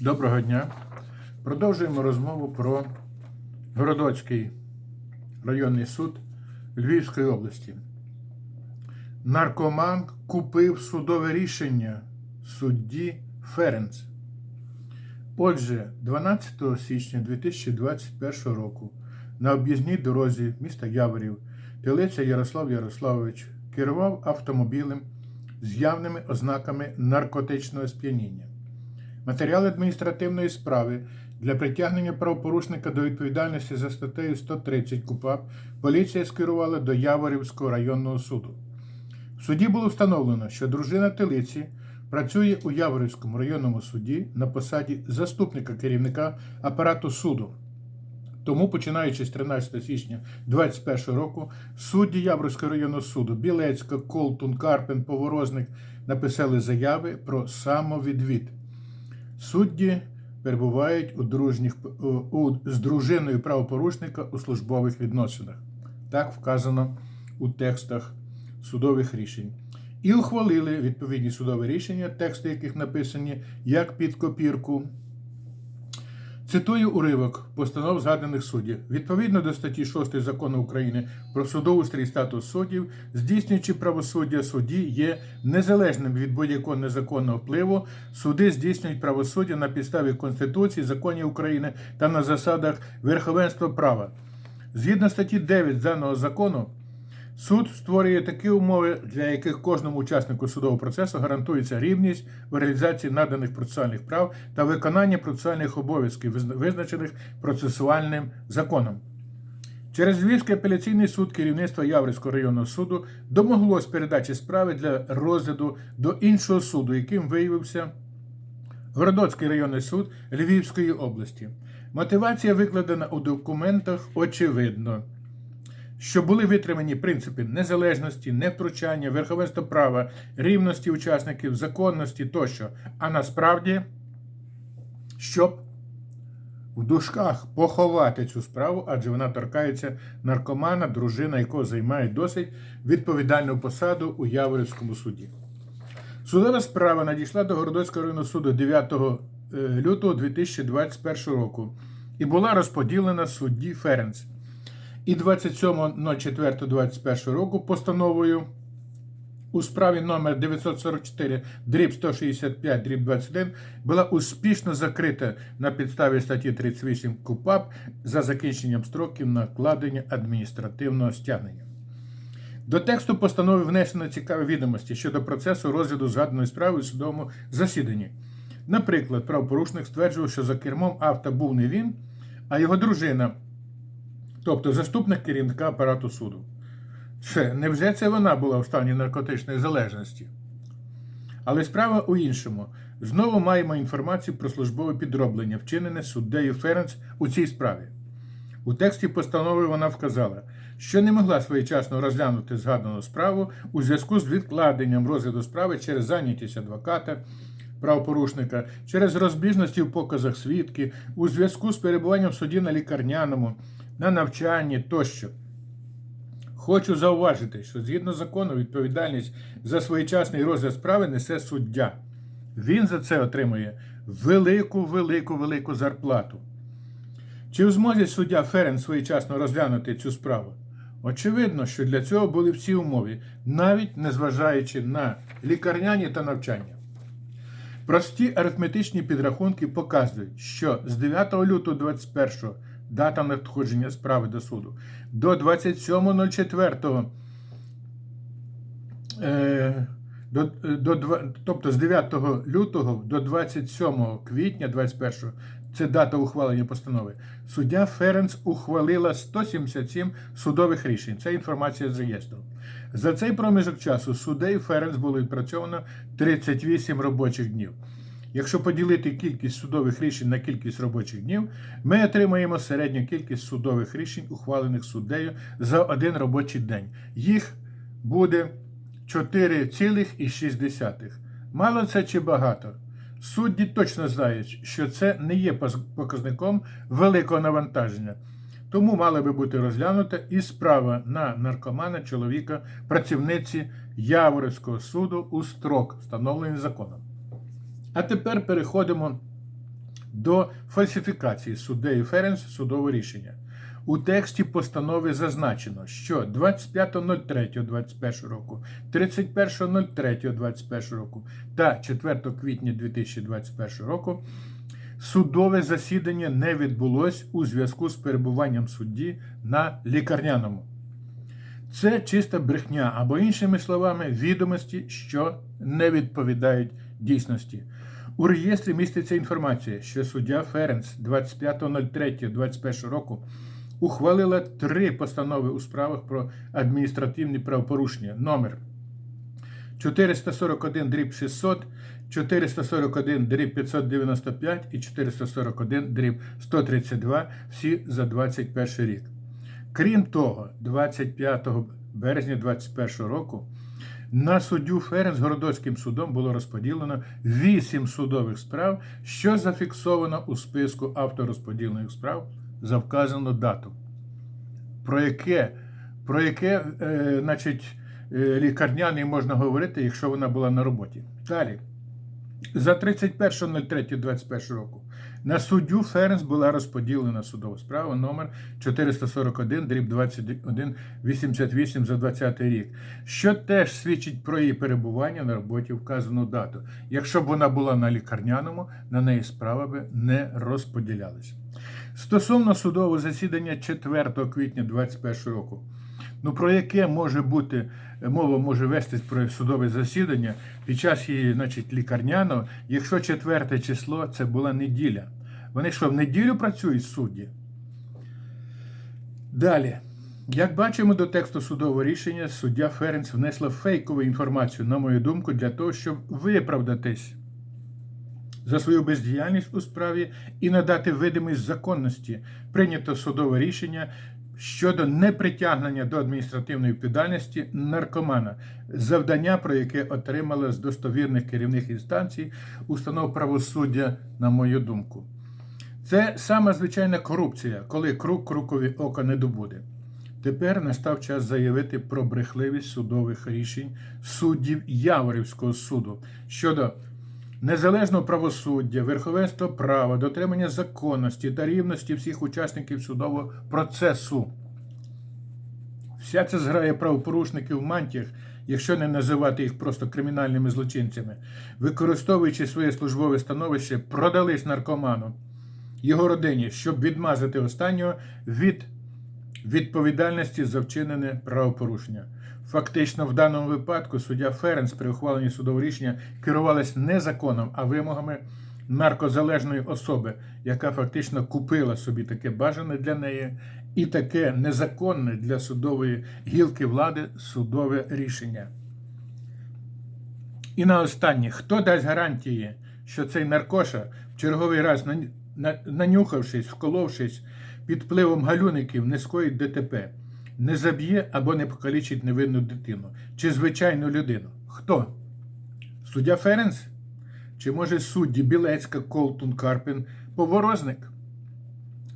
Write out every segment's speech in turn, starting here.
Доброго дня. Продовжуємо розмову про Городоцький районний суд Львівської області. Наркоман купив судове рішення судді Ференц. Отже, 12 січня 2021 року на об'їзній дорозі міста Яворів Телеця Ярослав Ярославович керував автомобілем з явними ознаками наркотичного сп'яніння. Матеріали адміністративної справи для притягнення правопорушника до відповідальності за статтею 130 КУПАП поліція скерувала до Яворівського районного суду. В суді було встановлено, що дружина Телиці працює у Яворівському районному суді на посаді заступника керівника апарату суду. Тому, починаючи з 13 січня 2021 року, судді Яворівського районного суду Білецька, Колтун, Карпин, Поворозник написали заяви про самовідвід. Судді перебувають у дружніх, у, з дружиною правопорушника у службових відносинах. Так вказано у текстах судових рішень. І ухвалили відповідні судові рішення, тексти яких написані як під копірку. Цитую уривок постанов згаданих суддів. Відповідно до статті 6 закону України про судоустрій і статус суддів, здійснюючи правосуддя судді є незалежним від будь-якого незаконного впливу. Суди здійснюють правосуддя на підставі Конституції, законів України та на засадах верховенства права. Згідно статті 9 даного закону, Суд створює такі умови, для яких кожному учаснику судового процесу гарантується рівність в реалізації наданих процесуальних прав та виконання процесуальних обов'язків, визначених процесуальним законом. Через Львівський апеляційний суд керівництва Яврівського районного суду домоглось передачі справи для розгляду до іншого суду, яким виявився Городоцький районний суд Львівської області. Мотивація викладена у документах очевидно що були витримані принципи незалежності, невтручання, верховенства права, рівності учасників, законності тощо. А насправді, щоб в дужках поховати цю справу, адже вона торкається наркомана, дружина якого займає досить відповідальну посаду у Яворівському суді. Судова справа надійшла до Городоцького районного суду 9 лютого 2021 року і була розподілена судді Ференц і 27.04.21 року постановою у справі номер 944 дріб 165 дріб 21 була успішно закрита на підставі статті 38 КУПАП за закінченням строків накладення адміністративного стягнення. До тексту постанови внесено цікаві відомості щодо процесу розгляду згаданої справи у судовому засіданні. Наприклад, правопорушник стверджував, що за кермом авто був не він, а його дружина тобто заступник керівника апарату суду. Це, невже це вона була в стані наркотичної залежності? Але справа у іншому. Знову маємо інформацію про службове підроблення, вчинене суддею Ференц у цій справі. У тексті постанови вона вказала, що не могла своєчасно розглянути згадану справу у зв'язку з відкладенням розгляду справи через зайнятість адвоката, правопорушника, через розбіжності в показах свідки, у зв'язку з перебуванням в суді на лікарняному на навчанні тощо. Хочу зауважити, що згідно закону відповідальність за своєчасний розгляд справи несе суддя. Він за це отримує велику, велику, велику зарплату. Чи в змозі суддя Ферен своєчасно розглянути цю справу? Очевидно, що для цього були всі умови, навіть незважаючи на лікарняні та навчання. Прості арифметичні підрахунки показують, що з 9 лютого 2021 дата надходження справи до суду. До 27.04. Е, до, до, тобто з 9 лютого до 27 квітня 21 це дата ухвалення постанови. Суддя Ференц ухвалила 177 судових рішень. Це інформація з реєстру. За цей проміжок часу суддею Ференц було відпрацьовано 38 робочих днів. Якщо поділити кількість судових рішень на кількість робочих днів, ми отримаємо середню кількість судових рішень, ухвалених суддею за один робочий день. Їх буде 4,6. Мало це чи багато? Судді точно знають, що це не є показником великого навантаження. Тому мала би бути розглянута і справа на наркомана чоловіка, працівниці Яворівського суду у строк, встановлений законом. А тепер переходимо до фальсифікації суддею Ференс судового рішення. У тексті постанови зазначено, що 25.03.21 року, 31.03.21 року та 4 квітня 2021 року судове засідання не відбулось у зв'язку з перебуванням судді на лікарняному. Це чиста брехня, або, іншими словами, відомості, що не відповідають дійсності. У реєстрі міститься інформація, що суддя Ференц 25.03.21 року ухвалила три постанови у справах про адміністративні правопорушення номер 441 дріб 600, 441 дріб 595 і 441 дріб 132, всі за 21 рік. Крім того, 25 березня 2021 року на суддю Ференц Городоцьким судом було розподілено 8 судових справ, що зафіксовано у списку авторозподілених справ за вказану дату. Про яке, про яке е, значить, е, лікарняний можна говорити, якщо вона була на роботі. Далі. За 31.03.21 року на суддю Ференс була розподілена судова справа номер 441 дріб 21 88 за 20 рік, що теж свідчить про її перебування на роботі вказану дату. Якщо б вона була на лікарняному, на неї справа би не розподілялась. Стосовно судового засідання 4 квітня 2021 року. Ну, про яке може бути мова може вестись про судове засідання під час її, значить, лікарняного, якщо четверте число це була неділя. Вони що, в неділю працюють судді? Далі. Як бачимо до тексту судового рішення, суддя Ференц внесла фейкову інформацію, на мою думку, для того, щоб виправдатись за свою бездіяльність у справі і надати видимість законності прийнято судове рішення щодо непритягнення до адміністративної відповідальності наркомана, завдання, про яке отримала з достовірних керівних інстанцій установ правосуддя, на мою думку. Це сама звичайна корупція, коли круг крукові ока не добуде. Тепер настав час заявити про брехливість судових рішень суддів Яворівського суду щодо незалежного правосуддя, верховенства права, дотримання законності та рівності всіх учасників судового процесу. Вся ця зграя правопорушників в мантіях, якщо не називати їх просто кримінальними злочинцями, використовуючи своє службове становище, продались наркоману, його родині, щоб відмазати останнього від відповідальності за вчинене правопорушення. Фактично, в даному випадку суддя Ференс при ухваленні судового рішення керувалась не законом, а вимогами наркозалежної особи, яка фактично купила собі таке бажане для неї і таке незаконне для судової гілки влади судове рішення. І на останнє, хто дасть гарантії, що цей наркоша в черговий раз нанюхавшись, вколовшись під впливом галюників, не скоїть ДТП, не заб'є або не покалічить невинну дитину чи звичайну людину. Хто? Суддя Ференс? Чи може судді Білецька, Колтун, Карпін, Поворозник?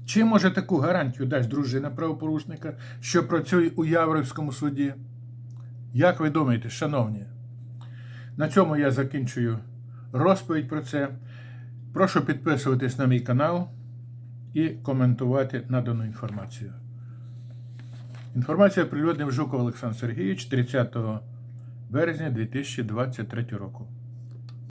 Чи може таку гарантію дасть дружина правопорушника, що працює у Яворівському суді? Як ви думаєте, шановні? На цьому я закінчую розповідь про це. Прошу підписуватись на мій канал і коментувати надану інформацію. Інформація прильотним Жуков Олександр Сергійович 30 березня 2023 року.